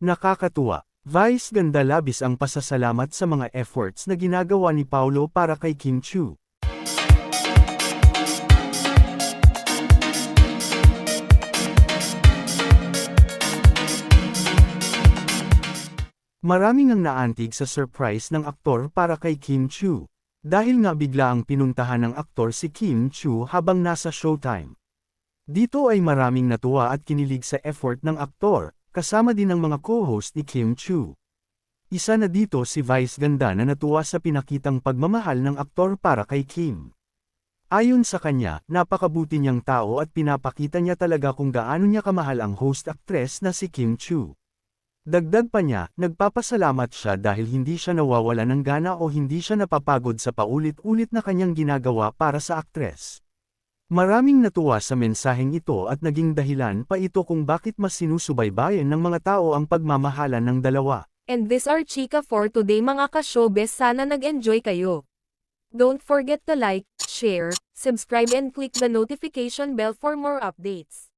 Nakakatuwa. Vice ganda labis ang pasasalamat sa mga efforts na ginagawa ni Paulo para kay Kim Chu. Maraming ang naantig sa surprise ng aktor para kay Kim Chu. Dahil nga bigla ang pinuntahan ng aktor si Kim Chu habang nasa showtime. Dito ay maraming natuwa at kinilig sa effort ng aktor, kasama din ang mga co-host ni Kim Chu. Isa na dito si Vice Ganda na natuwa sa pinakitang pagmamahal ng aktor para kay Kim. Ayon sa kanya, napakabuti niyang tao at pinapakita niya talaga kung gaano niya kamahal ang host-actress na si Kim Chu. Dagdag pa niya, nagpapasalamat siya dahil hindi siya nawawala ng gana o hindi siya napapagod sa paulit-ulit na kanyang ginagawa para sa aktres. Maraming natuwa sa mensaheng ito at naging dahilan pa ito kung bakit mas sinusubaybayan ng mga tao ang pagmamahalan ng dalawa. And this are chika for today mga ka-showbiz sana nag-enjoy kayo. Don't forget to like, share, subscribe and click the notification bell for more updates.